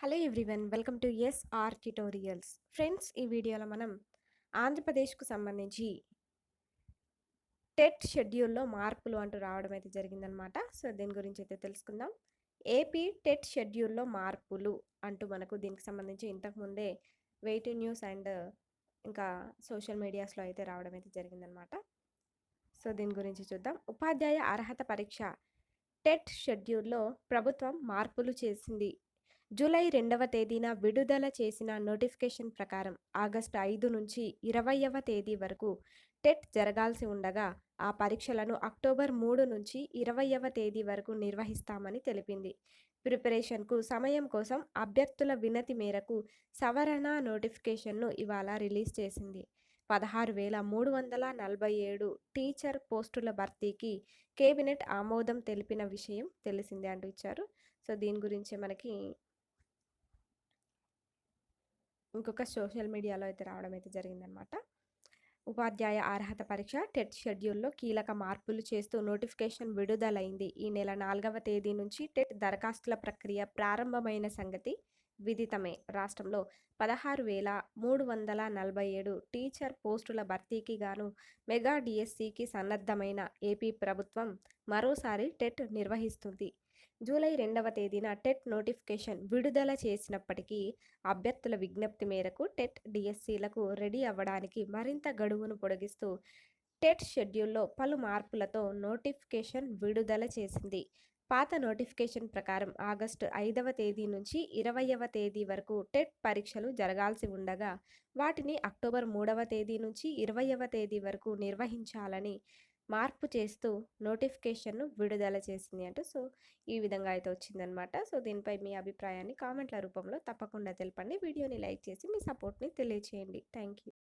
Hello everyone welcome to S R tutorials. Friends ఈ వీడియోలో మనం ఆంధ్రప్రదేశ్కు సంబంధించి టెట్ షెడ్యూల్లో మార్పులు అంటూ రావడం అయితే జరిగిందనమాట సో దీని గురించి అయితే తెలుసుకుందాం. ఏపీ టెట్ షెడ్యూల్లో మార్పులు అంటూ మనకు దీనికి సంబంధించి ఇంతకుముందే వెయిట్ న్యూస్ అండ్ ఇంకా సోషల్ మీడియాస్లో అయితే రావడం అయితే జరిగిందనమాట సో దీని గురించి చూద్దాం. ఉపాధ్యాయ అర్హత పరీక్ష టెట్ షెడ్యూల్లో ప్రభుత్వం మార్పులు చేసింది జూలై రెండవ తేదీన విడుదల చేసిన నోటిఫికేషన్ ప్రకారం ఆగస్టు ఐదు నుంచి ఇరవైవ తేదీ వరకు టెట్ జరగాల్సి ఉండగా ఆ పరీక్షలను అక్టోబర్ మూడు నుంచి ఇరవైవ తేదీ వరకు నిర్వహిస్తామని తెలిపింది. ప్రిపరేషన్కు సమయం కోసం అభ్యర్థుల వినతి మేరకు సవరణ నోటిఫికేషన్ను ఇవాళ రిలీజ్ చేసింది. పదహారు వేల మూడు వందల నలభై ఏడు టీచర్ పోస్టుల భర్తీకి కేబినెట్ ఆమోదం తెలిపిన విషయం తెలిసిందే అంటూ ఇచ్చారు. సో దీని గురించి మనకి ఇంకొక సోషల్ మీడియాలో అయితే రావడం అయితే జరిగిందనమాట. ఉపాధ్యాయ అర్హత పరీక్ష టెట్ షెడ్యూల్లో కీలక మార్పులు చేస్తూ నోటిఫికేషన్ విడుదలైంది. ఈ నెల నాలుగవ తేదీ నుంచి టెట్ దరఖాస్తుల ప్రక్రియ ప్రారంభమైన సంగతి విదితమే. రాష్ట్రంలో పదహారు వేల మూడు వందల నలభై ఏడు టీచర్ పోస్టుల భర్తీకి గాను మెగా డిఎస్సికి సన్నద్ధమైన ఏపీ ప్రభుత్వం మరోసారి టెట్ నిర్వహిస్తుంది. జూలై రెండవ తేదీన టెట్ నోటిఫికేషన్ విడుదల చేసినప్పటికీ అభ్యర్థుల విజ్ఞప్తి మేరకు టెట్ డిఎస్సీలకు రెడీ అవ్వడానికి మరింత గడువును పొడిగిస్తూ టెట్ షెడ్యూల్లో పలు మార్పులతో నోటిఫికేషన్ విడుదల చేసింది. పాత నోటిఫికేషన్ ప్రకారం ఆగస్టు ఐదవ తేదీ నుంచి ఇరవైవ తేదీ వరకు టెట్ పరీక్షలు జరగాల్సి ఉండగా వాటిని అక్టోబర్ మూడవ తేదీ నుంచి ఇరవైవ తేదీ వరకు నిర్వహించాలని మార్పు చేస్తూ నోటిఫికేషన్ను విడుదల చేసింది అంటూ. సో ఈ విధంగా అయితే వచ్చిందనమాట సో దీనిపై మీ అభిప్రాయాన్ని కామెంట్ల రూపంలో తప్పకుండా తెలపండి. వీడియోని లైక్ చేసి మీ సపోర్ట్ని తెలియచేయండి. Thank you